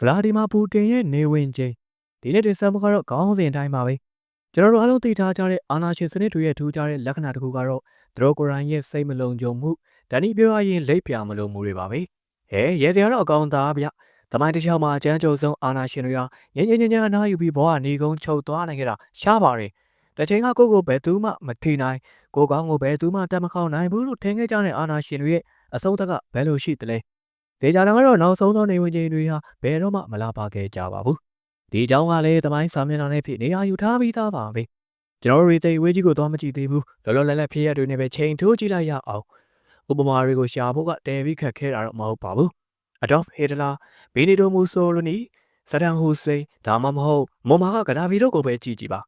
ဗလာဒီမာပူတင်ရဲ့နေဝင်ချိန်ဒီနေ့တင်ဆက်မှုကတော့ခေါင်းစဉ်အတိုင်းပါပဲကျွန်တော်တို့အားလုံးသိထားကြတဲ့အာနာရှင်စနစ်တွေရဲ့ထူးခြားတဲ့လက္ခဏာတစ်ခုကတော့သူတို့ကိုယ်တိုင်ရဲ့စိတ်မလုံခြုံမှုဒါနည်းပြောရရင်လိပ်ပြမလို့မှုတွေပါပဲဟဲရဲစရာတော့အကောင်သားဗျတမိုင်းတစ်ချောင်းမှာအကျန်းကျုံဆုံးအာနာရှင်တွေကငင်းငင်းငင်းငင်းအနားယူပြီးဘောကနေကုန်းချုပ်သွားနိုင်ကြတာရှားပါတယ်တချိန်ကကိုကိုဘယ်သူမှမထိနိုင်ကိုကောင်းကိုဘယ်သူမှတတ်မခေါနိုင်ဘူးလို့ထင်ခဲ့ကြတဲ့အာနာရှင်တွေရဲ့အဆုံးသက်ကဘယ်လိုရှိသလဲ ဒေကြတာကတော့နောက်ဆုံးသောနေဝင်ချိန်တွေဟာဘယ်တော့မှမလာပါခဲ့ကြပါဘူးဒီအကြောင်းကလည်းတမိုင်းစာမျက်နှာနဲ့ဖြစ်နေရာယူထားပြီးသားပါပဲကျွန်တော်တို့ရေသိဝေးကြီးကိုတော့မကြည့်သေးဘူးလောလောလတ်လတ်ဖြစ်ရတွေနဲ့ပဲချိန်ထိုးကြည့်လိုက်ရအောင်ဥပမာတွေကိုရှာဖို့ကတဲပြီးခက်ခဲတာတော့မဟုတ်ပါဘူးအဒေါ့ဖ်ဟေတလာဘီနီတိုမူဆိုလိုနီဆဒန်ဟူစိန်ဒါမှမဟုတ်မော်မာကဂဒါဗီတို့ကိုပဲကြည့်ကြည့်ပါ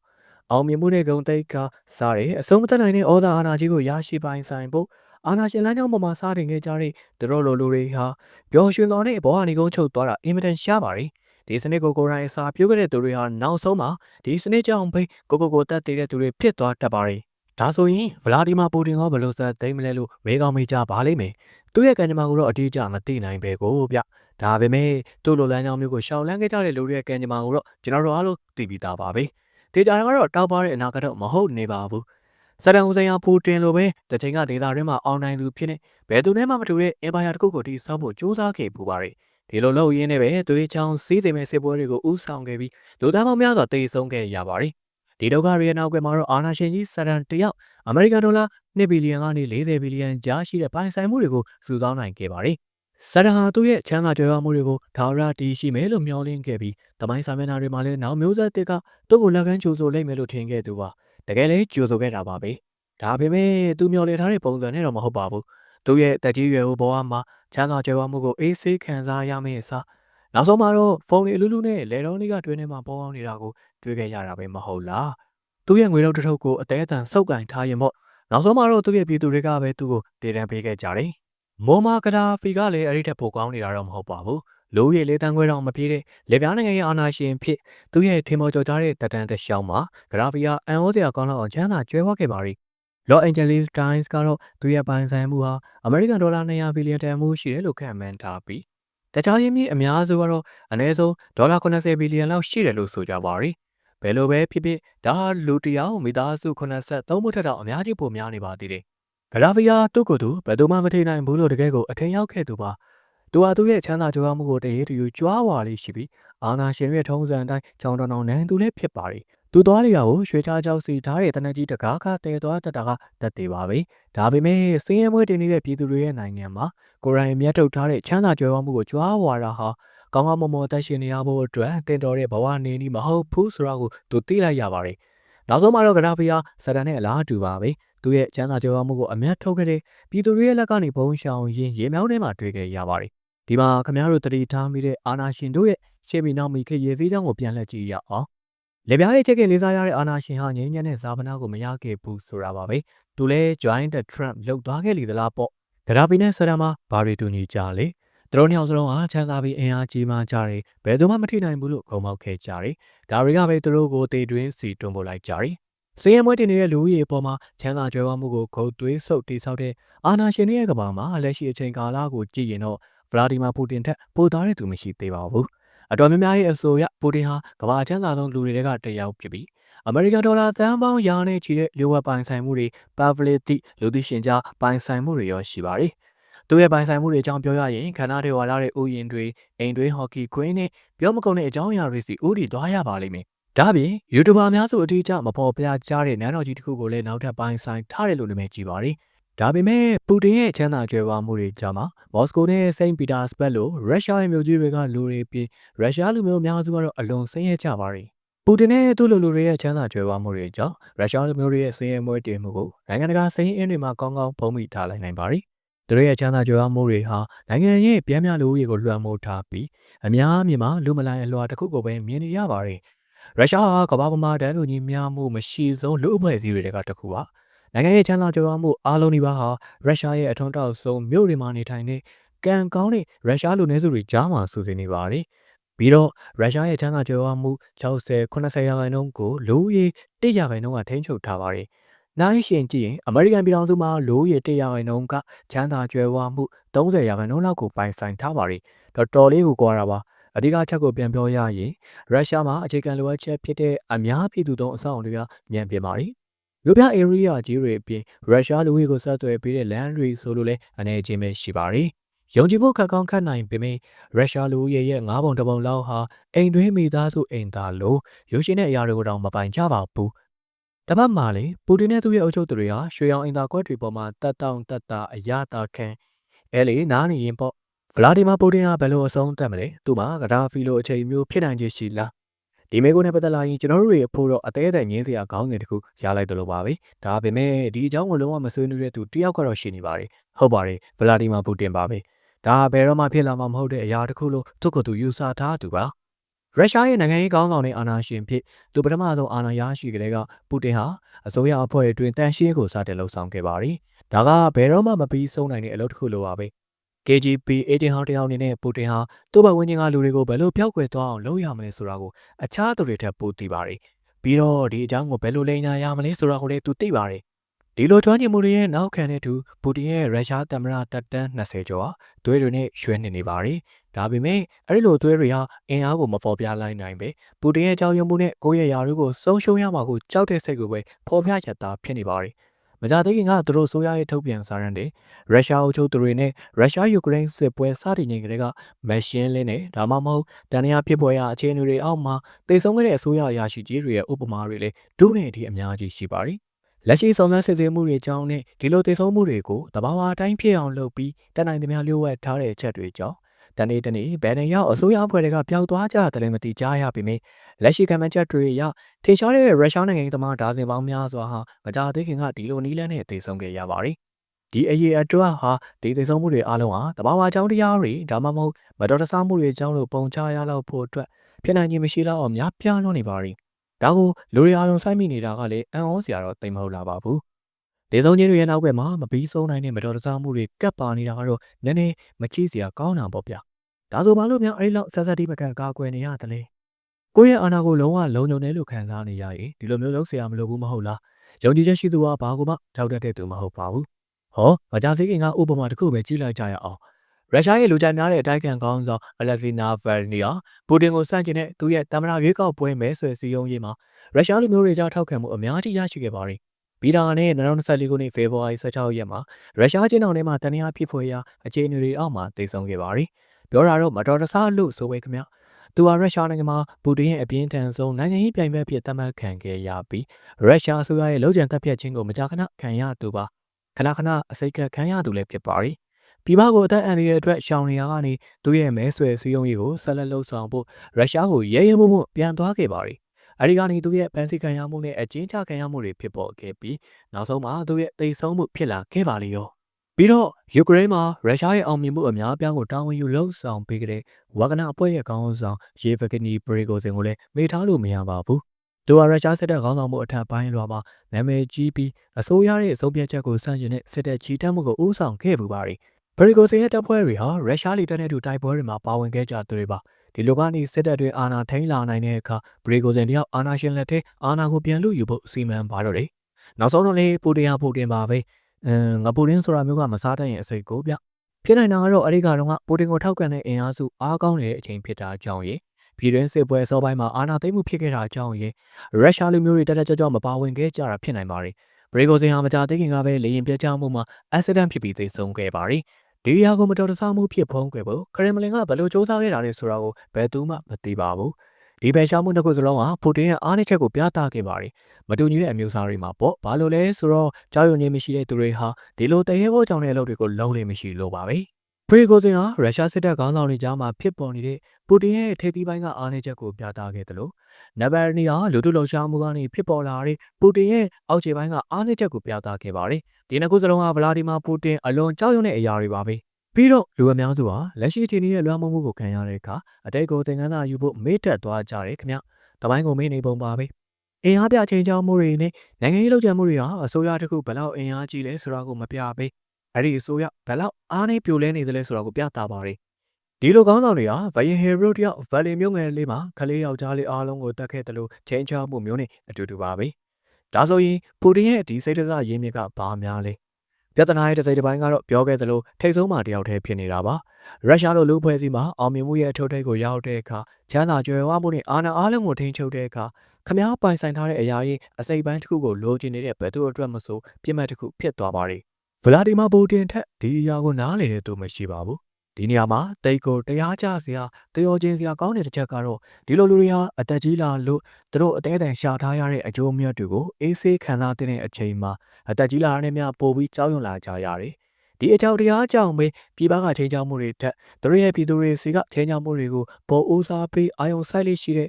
အောင်မြင်မှုနဲ့ဂုံတိတ်ကစားရဲအဆုံးမသက်နိုင်တဲ့ဩဇာအာဏာကြီးကိုရရှိပိုင်ဆိုင်ဖို့ အာနာရှင်လမ်းကြောင်းပေါ်မှာစားတင်ခဲ့ကြတဲ့သူတို့လိုလူတွေဟာပျော်ရွှင်တော်တဲ့ဘောဟာနေကုန်းချုပ်သွားတာအင်မတန်ရှားပါတယ်ဒီစနစ်ကိုကိုယ်တိုင်အစာပြုတ်ခဲ့တဲ့သူတွေဟာနောက်ဆုံးမှာဒီစနစ်ကြောင့်ပဲကိုကိုကိုတက်တည်တဲ့သူတွေဖြစ်သွားတတ်ပါတယ်ဒါဆိုရင်ဗလာဒီမာပူတင်ကဘယ်လိုဆက်သိမ်းမလဲလို့မေးကောင်းမေးကြပါလိမ့်မယ်သူ့ရဲ့ကံကြမ္မာကိုတော့အတိအကျမသိနိုင်ပဲကိုဗျဒါပေမဲ့သူ့လိုလမ်းကြောင်းမျိုးကိုရှောင်လန်းခဲ့ကြတဲ့လူတွေရဲ့ကံကြမ္မာကိုတော့ကျွန်တော်တို့အားလုံးသိပြီးသားပါပဲဒေတာကတော့တောက်ပါတဲ့အနာကတော့မဟုတ်နေပါဘူး ဆဒန်ဟူစိန်ဟာပူတင်လိုပဲတချိန်ကဒေတာတွင်းမှာအောင်နိုင်သူဖြစ်နေဘယ်သူနဲ့မှမတူတဲ့အင်ပါယာတစ်ခုကိုတည်ဆောက်ဖို့ကြိုးစားခဲ့ပူပါတယ်ဒီလိုလုပ်ရင်းနဲ့ပဲသွေးချောင်းစီးသိမ်းမဲ့စစ်ပွဲတွေကိုဥဆောင်ခဲ့ပြီးလူသားပေါင်းများစွာတေဆုံးခဲ့ရပါတယ်ဒီဒုက္ခတွေရဲ့နောက်ကွယ်မှာတော့အာနာရှင်ကြီးဆဒန်တယောက်အမေရိကန်ဒေါ်လာ2ဘီလီယံကနေ40ဘီလီယံကြားရှိတဲ့ပိုင်ဆိုင်မှုတွေကိုစုဆောင်းနိုင်ခဲ့ပါတယ်ဆဒန်ဟာသူ့ရဲ့ချမ်းသာကြွယ်ဝမှုတွေကိုဒါဝရတီးရှိမယ်လို့မျှော်လင့်ခဲ့ပြီးတမိုင်းစာမျက်နှာတွေမှာလည်းနောက်မျိုးဆက်တစ်ကသူ့ကိုလက်ခံကြိုဆိုလိုက်မယ်လို့ထင်ခဲ့သူပါ တကယ်လည်းကြိုဆိုခဲ့တာပါပဲဒါပေမဲ့သူမျှော်လင့်ထားတဲ့ပုံစံနဲ့တော့မဟုတ်ပါဘူးသူရဲ့တက်ကြီးရွယ်ဦးဘဝမှာချမ်းသာကြွယ်ဝမှုကိုအေးဆေးခံစားရမယ့်အစားနောက်ဆုံးမှာတော့ဖုန်းလေးအလူလူနဲ့လေတော်လေးကတွင်းထဲမှာပေါ်အောင်နေတာကိုတွေ့ခဲ့ရတာပဲမဟုတ်လားသူရဲ့ငွေတော့တစ်ထုပ်ကိုအသေးအတန်စုပ်ကင်ထားရင်ပေါ့နောက်ဆုံးမှာတော့သူ့ရဲ့ပြည်သူတွေကပဲသူ့ကိုတည်တံပေးခဲ့ကြတယ်မိုမာကဒါဖီကလည်းအဲ့ဒီထက်ပိုကောင်းနေတာတော့မဟုတ်ပါဘူး လူရည်လေးတန်းခွဲတော့မပြေးတဲ့လေပြားနိုင်ငံရဲ့အာဏာရှင်ဖြစ်သူရဲ့ထင်မော်ကြော်ကြားတဲ့တတန်တရှောင်းမှာဂရာဖီယာအန်ဟောစရာကောင်းတော့ချမ်းသာကျွဲဝခဲ့ပါရီ Los Angeles Times ကတော့သူရဲ့ပိုင်ဆိုင်မှုဟာအမေရိကန်ဒေါ်လာ200ဘီလီယံတန်မှုရှိတယ်လို့ခန့်မှန်းထားပြီးတခြားရင်းမြစ်အများစုကတော့အနည်းဆုံးဒေါ်လာ80ဘီလီယံလောက်ရှိတယ်လို့ဆိုကြပါရီဘယ်လိုပဲဖြစ်ဖြစ်ဒါဟာလူတယောက်မိသားစု83မှုထက်တော့အများကြီးပိုများနေပါသေးတယ်ဂရာဖီယာသူ့ကိုယ်သူဘယ်သူမှမထိနိုင်ဘူးလို့တကယ်ကိုအထင်ရောက်ခဲ့သူပါ သူဟာသူ့ရဲ့ချမ်းသာကြွားမှုကိုတရေတူကြွားဝါလေးရှိပြီးအာနာရှင်ရဲ့ထုံးစံအတိုင်းကြောင်တောင်တောင်နန်းသူလည်းဖြစ်ပါရီသူသွားလျာကိုရွှေချားကြောက်စီဓာတ်ရဲ့တနက်ကြီးတကားခတဲသွားတတာကတက်သေးပါပဲဒါပေမဲ့စင်းရဲမွေးတင်နေတဲ့ပြည်သူတွေရဲ့နိုင်ငံမှာကိုရိုင်းမြတ်ထုတ်ထားတဲ့ချမ်းသာကြွယ်ဝမှုကိုကြွားဝါတာဟာကောင်းကောင်းမွန်မွန်အသက်ရှင်နေရဖို့အတွက်တင်တော်တဲ့ဘဝနေနည်းမဟုတ်ဘူးဆိုတာကိုသူသိလိုက်ရပါတယ်နောက်ဆုံးမှာတော့ဂရာဖီယာစတန်နဲ့အလားတူပါပဲသူရဲ့ချမ်းသာကြွယ်ဝမှုကိုအမျက်ထုတ်ခဲ့တဲ့ပြည်သူတွေရဲ့လက်ကနေဘုံရှောင်ရင်းရေမြောင်းထဲမှာတွေ့ခဲ့ရပါတယ် ဒီမှာခမရတို့တတိထားမိတဲ့အာနာရှင်တို့ရဲ့ရှေ့မီနောက်မီခေရေစည်းကြောင်းကိုပြန်လက်ကြည့်ရအောင်လေပြားရဲ့ချက်ကလေးစားရတဲ့အာနာရှင်ဟာငြိမ်းချမ်းတဲ့ဇာပနာကိုမရခဲ့ဘူးဆိုတာပါပဲသူလဲ join the Trump လောက်သွားခဲ့လေသလားပေါ့ဂရာဖီနဲ့ဆရာမဘာရီတူညီကြလေသူတို့နှစ်ယောက်စလုံးအားချမ်းသာပြီးအင်အားကြီးမှကြတယ်ဘယ်သူမှမထိနိုင်ဘူးလို့ဂုံမောက်ခဲ့ကြတယ်ဒါတွေကပဲသူတို့ကိုတေတွင်းစီတွန်းပို့လိုက်ကြတယ်စည်ရမွေးတင်နေတဲ့လူဦးရေအပေါ်မှာချမ်းသာကြွယ်ဝမှုကိုဂုတ်သွေးဆုပ်တိဆောက်တဲ့အာနာရှင်ရဲ့ကဘာမှာလက်ရှိအချိန်ကာလကိုကြည့်ရင်တော့ ဗလာဒီမာပူတင်ထက်ပိုသားတဲ့သူမရှိသေးပါဘူးအတော်များများရဲ့အဆိုအရပူတင်ဟာကမ္ဘာချမ်းသာဆုံးလူတွေကတယောက်ဖြစ်ပြီးအမေရိကန်ဒေါ်လာသန်းပေါင်းရာနဲ့ချီတဲ့လျှို့ဝှက်ပိုင်ဆိုင်မှုတွေ publicity လူသိရှင်ကြားပိုင်ဆိုင်မှုတွေရောရှိပါတယ်။သူရဲ့ပိုင်ဆိုင်မှုတွေအကြောင်းပြောရရင်ခန္ဓာတွေဝါလာတဲ့ဥယျာဉ်တွေအိမ်တွင်းဟော်ကီကွင်းနဲ့ပြောမကုန်တဲ့အကြောင်းအရာတွေစီဥတီသွားရပါလိမ့်မယ်။ဒါပြင် YouTuber အများစုအထူးကြမပေါ်ပြကြတဲ့နန်းတော်ကြီးတစ်ခုကိုလည်းနောက်ထပ်ပိုင်ဆိုင်ထားတယ်လို့နာမည်ကြီးပါတယ်။ ဒါပေမဲ့ပူတင်ရဲ့ချမ်းသာကြွယ်ဝမှုတွေကြားမှာမော်စကိုနဲ့စိန့်ပီတာစဘတ်လိုရုရှားရဲ့မြို့ကြီးတွေကလူတွေပြင်ရုရှားလူမျိုးအများစုကတော့အလွန်ဆင်းရဲကြပါတယ်။ပူတင်နဲ့သူ့လူလူတွေရဲ့ချမ်းသာကြွယ်ဝမှုတွေကြောင့်ရုရှားလူမျိုးတွေရဲ့ဆင်းရဲမွဲတေမှုကိုနိုင်ငံတကာစိန်အင်းတွေမှာကောင်းကောင်းဖုံးမိထားလိုက်နိုင်ပါတယ်။သူတို့ရဲ့ချမ်းသာကြွယ်ဝမှုတွေဟာနိုင်ငံရဲ့ပြန်မြလူဦးရေကိုလွှမ်းမိုးထားပြီးအများအမြင်မှာလူမလိုင်အလွှာတစ်ခုကိုပဲမြင်နေရပါတယ်။ရုရှားဟာကမ္ဘာပေါ်မှာတန်းလူကြီးများမှုမရှိဆုံးလူအဖွဲ့အစည်းတွေကတစ်ခုပါ။ နိုင်ငံရဲ့ချမ်းသာကြွယ်ဝမှုအားလုံးဒီပါဟာရုရှားရဲ့အထွန်းတောက်ဆုံးမြို့တွေမှာနေထိုင်တဲ့ကံကောင်းတဲ့ရုရှားလူနည်းစုတွေကြားမှာစုစည်းနေပါတယ်။ပြီးတော့ရုရှားရဲ့ချမ်းသာကြွယ်ဝမှု60 80ရာခိုင်နှုန်းကိုလူဦးရေ1ရာခိုင်နှုန်းကထိန်းချုပ်ထားပါတယ်။နိုင်ရှင်ကြည့်ရင်အမေရိကန်ပြည်ထောင်စုမှာလူဦးရေ1ရာခိုင်နှုန်းကချမ်းသာကြွယ်ဝမှု30ရာခိုင်နှုန်းလောက်ကိုပိုင်ဆိုင်ထားပါတယ်။တော်တော်လေးကိုကွာတာပါအဓိကချက်ကိုပြန်ပြောရရင်ရုရှားမှာအခြေခံလိုအပ်ချက်ဖြစ်တဲ့အများပြည်သူသုံးအဆောက်အအုံတွေကမြန်ပြပါတယ် မြို့ပြ area ကြီးတွေအပြင်ရုရှားလူဦးရေကိုဆက်သွယ်ပေးတဲ့ land တွေဆိုလို့လည်းအနေအချင်းပဲရှိပါတယ်။ယုံကြည်ဖို့ခက်ကောင်းခက်နိုင်ပေမဲ့ရုရှားလူဦးရေရဲ့၅ပုံတစ်ပုံလောက်ဟာအိမ်တွင်းမိသားစုအိမ်သားလို့ရုပ်ရှင်တဲ့အရာတွေကိုတောင်မပိုင်ကြပါဘူး။တပတ်မှလေပူတင်နဲ့သူ့ရဲ့အုပ်ချုပ်သူတွေဟာရွှေရောင်အိမ်သားကွက်တွေပေါ်မှာတက်တောင့်တက်တာအရသာခံအဲလေနားနေရင်ပေါ့ဗလာဒီမာပူတင်ကဘယ်လိုအဆုံးသတ်မလဲသူမှာဂဒါဖီလိုအချိန်မျိုးဖြစ်နိုင်ခြေရှိလား ဒီမေကိုနဲ့ပတ်သက်လာရင်ကျွန်တော်တို့တွေအဖို့တော့အသေးအသေးငင်းစရာခေါင်းစဉ်တစ်ခုရလိုက်တယ်လို့ပါပဲဒါပေမဲ့ဒီအကြောင်းကိုလုံးဝမဆွေးနွေးတဲ့သူတယောက်ကတော့ရှိနေပါတယ်ဟုတ်ပါတယ်ဗလာဒီမာပူတင်ပါပဲဒါဘယ်တော့မှဖြစ်လာမှာမဟုတ်တဲ့အရာတစ်ခုလို့သူ့ကိုယ်သူယူဆထားသူပါရုရှားရဲ့နိုင်ငံရေးကောင်းဆောင်တဲ့အာဏာရှင်ဖြစ်သူပထမဆုံးအာဏာရရှိကြတဲ့ကပူတင်ဟာအစိုးရအဖွဲ့အတွင်းတန်ရှင်းကိုစတင်လှုပ်ဆောင်ခဲ့ပါတယ်ဒါကဘယ်တော့မှမပြီးဆုံးနိုင်တဲ့အလုပ်တစ်ခုလိုပါပဲ KGB 18ဟောင်းတယောက်အနေနဲ့ပူတင်ဟာသူ့ဘဝဝင်းချင်းကလူတွေကိုဘယ်လိုဖျောက်ကွယ်သွားအောင်လုပ်ရမလဲဆိုတာကိုအခြားသူတွေထက်ပိုသိပါတယ်။ပြီးတော့ဒီအကြောင်းကိုဘယ်လိုလိမ်ညာရမလဲဆိုတာကိုလည်းသူသိပါတယ်။ဒီလိုထွန်းညင်မှုတွေရဲ့နောက်ခံတဲ့သူပူတင်ရဲ့ရုရှားသမ္မတတပ်တန်း20ကျော်ဟာသွေးတွေနဲ့ရွှဲနေနေပါတယ်။ဒါပေမဲ့အဲ့ဒီလိုသွေးတွေဟာအင်အားကိုမဖော်ပြလိုက်နိုင်ပဲပူတင်ရဲ့ကြောက်ရွံ့မှုနဲ့ကိုယ့်ရဲ့ယာရုကိုဆုံးရှုံးရမှာကိုကြောက်တဲ့စိတ်ကိုပဲဖော်ပြရတာဖြစ်နေပါတယ်။ မကြသေးခင်ကသူတို့ဆိုရရဲ့ထုတ်ပြန်စာရန်တွေရုရှားအုပ်ချုပ်သူတွေနဲ့ရုရှားယူကရိန်းစစ်ပွဲစတင်နေကြတဲ့ကမရှင်းလင်းနဲ့ဒါမှမဟုတ်တန်ရာဖြစ်ပွဲရအခြေအနေတွေအောက်မှာတိတ်ဆုံးခဲ့တဲ့အစိုးရအရာရှိကြီးတွေရဲ့ဥပမာတွေလည်းဒုနဲ့အထိအများကြီးရှိပါတယ်လက်ရှိဆောင်ရွက်စစ်ဆေးမှုတွေကြောင့်နဲ့ဒီလိုတည်ဆုံမှုတွေကိုတဘာဝအတိုင်းဖြစ်အောင်လုပ်ပြီးတနိုင်သမျှလျှို့ဝှက်ထားတဲ့အချက်တွေကြောင့် တနေ့တနေ့ဘယ်နေရောက်အစိုးရအဖွဲ့တွေကပျောက်သွားကြတယ်လည်းမသိကြရပြီမေလက်ရှိကမ္ဘာချက်တွေအရထင်ရှားတဲ့ရုရှားနိုင်ငံသမားဒါဇင်ပေါင်းများစွာဟာမကြသေးခင်ကဒီလိုနီးလန်းနဲ့တည်ဆုံခဲ့ရပါတယ်ဒီအရေးအတွက်ဟာဒီတည်ဆုံမှုတွေအားလုံးဟာတဘာဝအကြောင်းတရားတွေဒါမှမဟုတ်မတော်တဆမှုတွေအကြောင်းလို့ပုံချရလောက်ဖို့အတွက်ဖြစ်နိုင်ခြင်းမရှိတော့အောင်များပြားလွန်နေပါရီဒါကိုလူတွေအားလုံးစိုက်မိနေတာကလည်းအံ့ဩစရာတော့တိမ်မဟုတ်လာပါဘူး ဒေဆုံးချင်းတွေရဲ့နောက်ဘက်မှာမပြီးဆုံးနိုင်တဲ့မတော်တဆမှုတွေကပ်ပါနေတာကတော့နည်းနည်းမချိစရာကောင်းတာပေါ့ဗျာဒါဆိုဘာလို့များအဲ့ဒီလောက်ဆက်ဆက်တိမကန်ကာကွယ်နေရတယ်လဲကိုယ့်ရဲ့အာဏာကိုလုံးဝလုံခြုံတယ်လို့ခံစားနေရရင်ဒီလိုမျိုးလုပ်เสียမလို့ဘူးမဟုတ်လားယုံကြည်ချက်ရှိသူကဘာကိုမှထောက်တတ်တဲ့သူမဟုတ်ပါဘူးဟောမကြသေးခင်ကဥပမာတစ်ခုပဲကြည့်လိုက်ကြရအောင်ရုရှားရဲ့လူကြိုက်များတဲ့အတိုက်ခံကောင်းဆောင်အလက်ဇီနာဗယ်နီယာပူတင်ကိုစန့်ကျင်တဲ့သူရဲ့တမနာရွေးကောက်ပွဲမဲဆွယ်စည်းရုံးရေးမှာရုရှားလူမျိုးတွေကြားထောက်ခံမှုအများကြီးရရှိခဲ့ပါတယ်။ ပြီးတာနဲ့2024ခုနှစ်ဖေဖော်ဝါရီ16ရက်မှာရုရှားချင်းတောင်ထဲမှာတန်ရာဖြစ်ဖွယ်ရာအခြေအနေတွေအောက်မှာတည်ဆုံခဲ့ပါတယ်။ပြောတာတော့မတော်တဆလို့ဆိုပဲခင်ဗျ။သူဟာရုရှားနိုင်ငံမှာပူတင်ရဲ့အပြင်းထန်ဆုံးနိုင်ငံရေးပြိုင်ဘက်ဖြစ်သတ်မှတ်ခံခဲ့ရပြီးရုရှားအစိုးရရဲ့လုံခြုံတပ်ဖြတ်ခြင်းကိုမကြာခဏခံရသူပါ။ခဏခဏအစိတ်ကခံရသူလည်းဖြစ်ပါတယ်။ပြည်ပကိုအသက်အန္တရာယ်အတွက်ရှောင်နေရကနေသူရဲ့မဲဆွယ်စည်းရုံးရေးကိုဆက်လက်လှုပ်ဆောင်ဖို့ရုရှားကိုရဲရဲမှုမှုပြန်သွားခဲ့ပါတယ်။ အဲဒီကနေသူရဲ့ပန်းစီခံရမှုနဲ့အကျဉ်းချခံရမှုတွေဖြစ်ပေါ်ခဲ့ပြီးနောက်ဆုံးမှာသူရဲ့တိတ်ဆုံးမှုဖြစ်လာခဲ့ပါလေရော။ပြီးတော့ယူကရိန်းမှာရုရှားရဲ့အောင်မြင်မှုအများအပြားကိုတာဝန်ယူလှုပ်ဆောင်ပေးတဲ့ဝါဂနာအဖွဲ့ရဲ့ခေါင်းဆောင်ယေဗဂနီပရီဂိုစင်ကိုလည်းမေ့ထားလို့မရပါဘူး။သူဟာရုရှားစစ်တပ်ခေါင်းဆောင်မှုအထက်ပိုင်းလွှာမှာနာမည်ကြီးပြီးအစိုးရရဲ့အစိုးပြချက်ကိုစန့်ကျင်တဲ့စစ်တပ်ချီတက်မှုကိုဦးဆောင်ခဲ့ပူပါတယ်။ပရီဂိုစင်ရဲ့တပ်ဖွဲ့တွေဟာရုရှားလီတပ်နဲ့တူတိုက်ပွဲတွေမှာပါဝင်ခဲ့ကြသူတွေပါ။ ဒီလိုကနေစစ်တပ်တွေအာဏာထိန်းလာနိုင်တဲ့အခါပရီဂိုစင်တယောက်အာဏာရှင်လက်ထဲအာဏာကိုပြန်လူယူဖို့စီမံပါတော့တယ်။နောက်ဆုံးတော့လေပူတင်ဟာပူတင်ပါပဲ။အင်းငါပူတင်ဆိုတာမျိုးကမစားတတ်ရင်အစိတ်ကိုဗျဖြစ်နိုင်တာကတော့အဲ့ဒီကတော့ကပူတင်ကိုထောက်ခံတဲ့အင်အားစုအားကောင်းနေတဲ့အချိန်ဖြစ်တာကြောင့်ရေပြည်တွင်းစစ်ပွဲအစောပိုင်းမှာအာဏာသိမ်းမှုဖြစ်ခဲ့တာကြောင့်ရေရုရှားလူမျိုးတွေတက်တက်ကြွကြွမပါဝင်ခဲ့ကြတာဖြစ်နိုင်ပါတယ်ဘရီဂိုစင်ဟာမကြသေးခင်ကပဲလေရင်ပြတ်ကျမှုမှာအက်ဆီဒန့်ဖြစ်ပြီးသေဆုံးခဲ့ပါတယ် ဒီအရာကိုမတော်တဆမှုဖြစ်ဖုံးခဲ့ဖို့ခရမလင်ကဘယ်လိုစ조사ခဲ့တာလဲဆိုတာကိုဘယ်သူမှမသိပါဘူးဒီပဲရှားမှုတစ်ခုစလုံးဟာပူတင်ရဲ့အားနည်းချက်ကိုပြသခဲ့ပါတယ်မတူညီတဲ့အမျိုးအစားတွေမှာပေါ့ဘာလို့လဲဆိုတော့ကြောက်ရွံ့ခြင်းမရှိတဲ့သူတွေဟာဒီလိုတရေဘောကြောင့်တဲ့အလုပ်တွေကိုလုံးလိမ့်မရှိလို့ပါပဲ ဖရီကိုစင်ဟာရုရှားစစ်တပ်ခေါင်းဆောင်တွေကြားမှာဖြစ်ပေါ်နေတဲ့ပူတင်ရဲ့ထိပ်သီးပိုင်းကအားနည်းချက်ကိုပြသခဲ့တယ်လို့နဗယ်နီယာလူထုလှုပ်ရှားမှုကနေဖြစ်ပေါ်လာတဲ့ပူတင်ရဲ့အောက်ခြေပိုင်းကအားနည်းချက်ကိုပြသခဲ့ပါတယ်ဒီနှစ်ခုစလုံးဟာဗလာဒီမာပူတင်အလွန်ကြောက်ရွံ့တဲ့အရာတွေပါပဲပြီးတော့လူအများစုဟာလက်ရှိအခြေအနေရဲ့လွှမ်းမိုးမှုကိုခံရတဲ့အခါအတိတ်ကိုသင်ခန်းစာယူဖို့မေ့တက်သွားကြတယ်ခင်ဗျ။တပိုင်းကိုမေ့နေပုံပါပဲ။အင်အားပြချိန်ချောင်းမှုတွေနဲ့နိုင်ငံရေးလှုပ်ရှားမှုတွေဟာအစိုးရတစ်ခုဘယ်လောက်အင်အားကြီးလဲဆိုတာကိုမပြပေး။ အဲ့ဒီအစိုးရဘယ်လောက်အားနည်းပြိုလဲနေသလဲဆိုတာကိုပြသပါရယ်။ဒီလိုကောင်းဆောင်တွေကဗယင်ဟီရိုတယောက်ဗလီမျိုးငယ်လေးမှာခလေးယောက်ျားလေးအားလုံးကိုတတ်ခဲ့တယ်လို့ချိန်ချောင်းမှုမျိုးနဲ့အတူတူပါပဲ။ဒါဆိုရင်ပူတင်ရဲ့ဒီစိတ်ဒဇရင်းမြစ်ကဘာများလဲ။ပြဿနာရဲ့တစ်စိတ်တစ်ပိုင်းကတော့ပြောခဲ့သလိုထိတ်ဆုံးမှတယောက်တည်းဖြစ်နေတာပါရုရှားလိုလူဖွဲ့စည်းမှာအောင်မြင်မှုရဲ့အထုပ်ထိပ်ကိုရောက်တဲ့အခါချမ်းသာကြွယ်ဝမှုနဲ့အာဏာအားလုံးကိုထိန်းချုပ်တဲ့အခါခမားပိုင်ဆိုင်ထားတဲ့အရာရဲ့အစိတ်ပိုင်းတစ်ခုကိုလိုချင်နေတဲ့ဘယ်သူအတွက်မဆိုပြစ်မှတ်တစ်ခုဖြစ်သွားပါတယ် ဗလာဒီမာပူတင်ထက်ဒီအရာကိုနားလည်တဲ့သူမရှိပါဘူးဒီနေရာမှာတိတ်ကိုတရားကြစရာတယောချင်းစရာကောင်းတဲ့တစ်ချက်ကတော့ဒီလိုလူတွေဟာအသက်ကြီးလာလို့သူတို့အသေးအတန်ရှာထားရတဲ့အကျိုးအမြတ်တွေကိုအေးဆေးခံစားတဲ့အချိန်မှာအသက်ကြီးလာတဲ့များပို့ပြီးကြောက်ရွံ့လာကြရတယ်ဒီအကြောင်းတရားကြောင့်ပဲပြည်ပကချင်းချောင်းမှုတွေထက်သူတို့ရဲ့ပြည်သူတွေစီကချင်းချောင်းမှုတွေကိုပေါ်ဦးစားပေးအာယုံဆိုင်လေးရှိတဲ့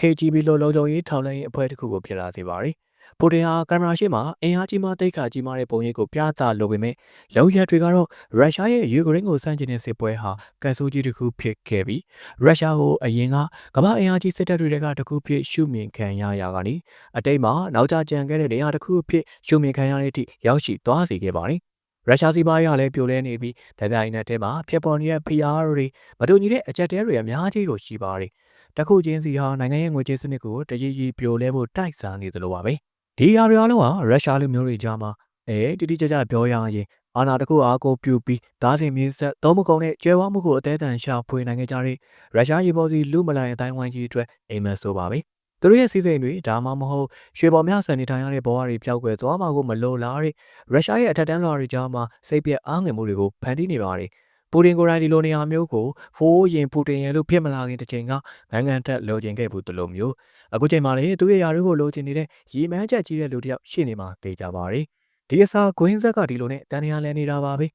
KGB လိုလုံခြုံရေးထောက်လှမ်းရေးအဖွဲ့တစ်ခုကိုဖြစ်လာစေပါတယ် ပူတင်ဟာကင်မရာရှေ့မှာအင်အားကြီးမှတိတ်ခါကြီးမှတဲ့ပုံရိပ်ကိုပြသလိုပေမဲ့လုံရက်တွေကတော့ရုရှားရဲ့ယူကရိန်းကိုစန့်ကျင်တဲ့စစ်ပွဲဟာကန်ဆိုးကြီးတစ်ခုဖြစ်ခဲ့ပြီးရုရှားကိုအရင်ကကမ္ဘာအင်အားကြီးစစ်တပ်တွေကတခုဖြစ်ရှုမြင်ခံရရာကနေအတိတ်မှာနောက်ကျကြံခဲ့တဲ့နေရာတစ်ခုဖြစ်ရှုမြင်ခံရတဲ့အထိရောက်ရှိသွားစေခဲ့ပါတယ်ရုရှားစီးပွားရေးကလည်းပြိုလဲနေပြီးတပြိုင်နက်တည်းမှာဖြစ်ပေါ်နေတဲ့ဖိအားတွေမတူညီတဲ့အကြက်တဲတွေအများကြီးကိုရှိပါတယ်တခုချင်းစီဟာနိုင်ငံရဲ့ငွေကြေးစနစ်ကိုတည်ရည်ပြိုလဲဖို့တိုက်စားနေသလိုပါပဲ ဒီအရာတွေအားလုံးဟာရုရှားလူမျိုးတွေကြားမှာအဲတိတိကျကျပြောရရင်အာဏာတခုအားကိုပြုပြီးဓာတ်တင်မြင့်ဆက်သုံးမကုန်တဲ့ကျွဲဝမှုကိုအသေးအံရှာဖွေနိုင်ခဲ့ကြတဲ့ရုရှားရေပေါ်စီလူမလိုင်အတိုင်းဝိုင်းကြီးအတွက်အိမ်မက်ဆိုပါပဲသူတို့ရဲ့စီစဉ်တွေဒါမှမဟုတ်ရွှေပေါ်မြဆန်နေထိုင်ရတဲ့ဘဝတွေပျောက်ကွယ်သွားမှာကိုမလိုလားတဲ့ရုရှားရဲ့အထက်တန်းလွှာတွေကြားမှာစိတ်ပြက်အားငယ်မှုတွေကိုဖန်တီးနေပါတယ် ပူတင်ကိုယ်တိုင်ဒီလိုနေရာမျိုးကိုဖိုးရင်ပူတင်ရဲ့လို့ဖြစ်မလာခင်တစ်ချိန်ကနိုင်ငံတက်လိုချင်ခဲ့ဘူးတလို့မျိုးအခုချိန်မှာလေသူရဲ့ຢာတွေကိုလိုချင်နေတဲ့ရီမန်းချက်ကြီးတဲ့လူတစ်ယောက်ရှိနေမှာသိကြပါရယ်ဒီအစားဂွင်းဇက်ကဒီလိုနဲ့တန်ရလဲနေတာပါပဲ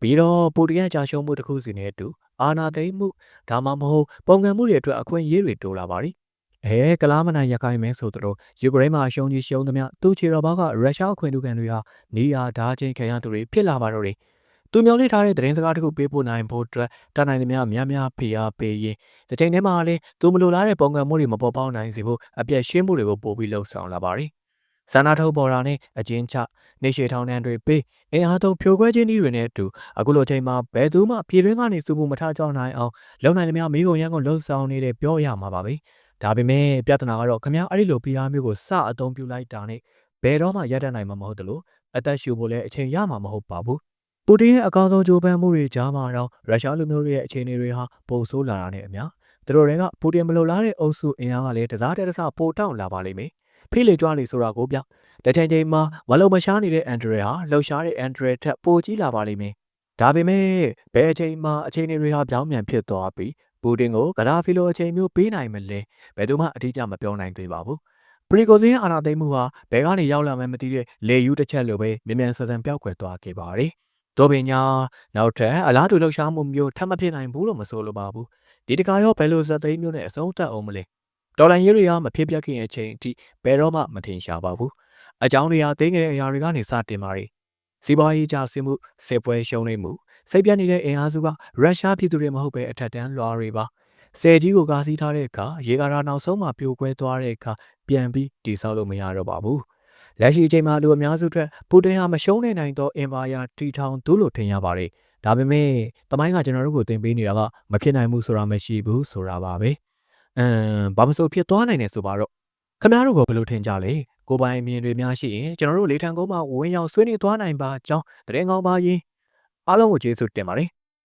ပြီးတော့ပူတင်ရဲ့ကြာရှုံးမှုတစ်ခုစီနဲ့အတူအာနာသိမ့်မှုဒါမှမဟုတ်ပုံကံမှုတွေအတွက်အခွင့်အရေးတွေတိုးလာပါရီအဲကလားမနိုင်ရခိုင်မဲဆိုတော့ယူကရိန်းမှာရှုံးကြီးရှုံးသမျှသူချေတော်ဘောက်ကရုရှားအခွင့်အရေးတွေဟာနေရာဓာချင်းခံရသူတွေဖြစ်လာပါတော့တယ် သူမျောလိထားတဲ့သတင်းစကားတခုပေးပို့နိုင်ဖို့အတွက်တာနိုင်သမျှများများဖိအားပေးရင်ဒီချိန်ထဲမှာလည်းသူမလိုလားတဲ့ပုံကံမှုတွေမပေါ်ပေါက်နိုင်စေဖို့အပြည့်ရှင်းမှုတွေကိုပို့ပြီးလှုပ်ဆောင်လာပါရီဆန္ဒထုတ်ပေါ်တာနဲ့အကျဉ်းချနေရှေထောင်နှံတွေပေးအင်အားသုံးဖြိုခွဲခြင်းနည်းတွေနဲ့အတူအခုလိုချိန်မှာဘယ်သူမှပြည်တွင်းကနေစုမှုမထကြောက်နိုင်အောင်လုံနိုင်သမျှမိကုန်ရန်ကုန်လှုပ်ဆောင်နေတဲ့ပြောရမှာပါပဲဒါပေမဲ့ပြဿနာကတော့ခမ ्या အဲ့ဒီလိုဖိအားမျိုးကိုစအသုံးပြုလိုက်တာနဲ့ဘယ်တော့မှရပ်တတ်နိုင်မှာမဟုတ်တလို့အသက်ရှူဖို့လည်းအချိန်ရမှာမဟုတ်ပါဘူး ပူတင်ရဲ့အကောင်းဆုံးကြိုးပမ်းမှုတွေကြားမှာတော့ရုရှားလူမျိုးတွေရဲ့အခြေအနေတွေဟာပုံဆိုးလာတာနဲ့အမျှသူတို့တွေကပူတင်မလိုလားတဲ့အုပ်စုအင်အားကလည်းတစားတည်းတစားပိုတောင့်လာပါလိမ့်မယ်ဖိလေကြွလေဆိုတာကိုပြတချိန်ချိန်မှာမလုံမရှားနေတဲ့အန်ဒရယ်ဟာလှုပ်ရှားတဲ့အန်ဒရယ်ထက်ပိုကြီးလာပါလိမ့်မယ်ဒါပေမဲ့ဘယ်အချိန်မှအခြေအနေတွေဟာပြောင်းပြန်ဖြစ်သွားပြီးပူတင်ကိုဂရာဖီလိုအချိန်မျိုးပေးနိုင်မလဲဘယ်သူမှအတိအကျမပြောနိုင်သေးပါဘူးပရီကိုစင်းအာနာသိမ့်မှုဟာဘယ်ကနေရောက်လာမှမသိတဲ့လေယူတစ်ချက်လိုပဲမြန်မြန်ဆန်ဆန်ပျောက်ကွယ်သွားခဲ့ပါတယ် တော်ပင်ညာနောက်ထပ်အလားတူလှုပ်ရှားမှုမျိုးထပ်မဖြစ်နိုင်ဘူးလို့မဆိုလိုပါဘူးဒီတကားရောဘယ်လိုဇက်သိမ်းမျိုးနဲ့အဆုံးသတ်အောင်မလဲတော်လန်ရေးတွေကမဖြစ်ပြခင်အချိန်အထိဘယ်တော့မှမထင်ရှားပါဘူးအကြောင်းတွေဟာသိငယ်တဲ့အရာတွေကနေစတင်ပါရီစီးပွားရေးကြဆင်းမှုစစ်ပွဲရှုံးနေမှုစိတ်ပြတ်နေတဲ့အင်အားစုကရုရှားပြည်သူတွေမဟုတ်ပဲအထက်တန်းလွှာတွေပါဆယ်ကြီးကိုကားစီးထားတဲ့အခါရေကားရာနောက်ဆုံးမှပြိုကွဲသွားတဲ့အခါပြန်ပြီးတည်ဆောက်လို့မရတော့ပါဘူး လက်ရှိအချိန်မှာလူအများစုအတွက်ပူတင်ဟာမရှုံးနိုင်နိုင်သောအင်ပါယာတီထောင်သူလို့ထင်ရပါတယ်။ဒါပေမဲ့တမိုင်းကကျွန်တော်တို့ကိုသင်ပေးနေတာကမဖြစ်နိုင်ဘူးဆိုတာမရှိဘူးဆိုတာပါပဲ။အမ်ဘာမဆိုဖြစ်သွားနိုင်တယ်ဆိုပါတော့ခင်ဗျားတို့ကဘယ်လိုထင်ကြလဲ။ကိုပိုင်အမြင်တွေများရှိရင်ကျွန်တော်တို့လေထံကုန်းမှာဝင်ရောက်ဆွေးနွေးသွားနိုင်ပါကြောင်းတရင်ကောင်းပါရင်အားလုံးကိုကျေးဇူးတင်ပါတယ်။